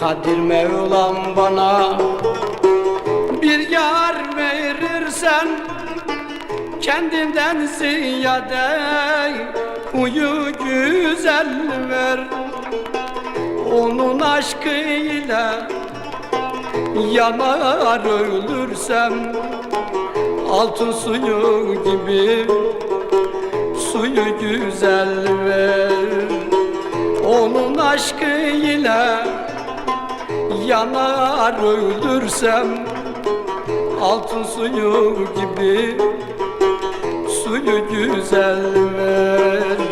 Kadir Mevlam bana bir yar verirsen Kendinden ziyade huyu güzel ver. Onun aşkıyla yanar ölürsem Altın suyu gibi suyu güzel ver. Onun aşkıyla yanar ölürsem Altın suyu gibi suyu güzel ver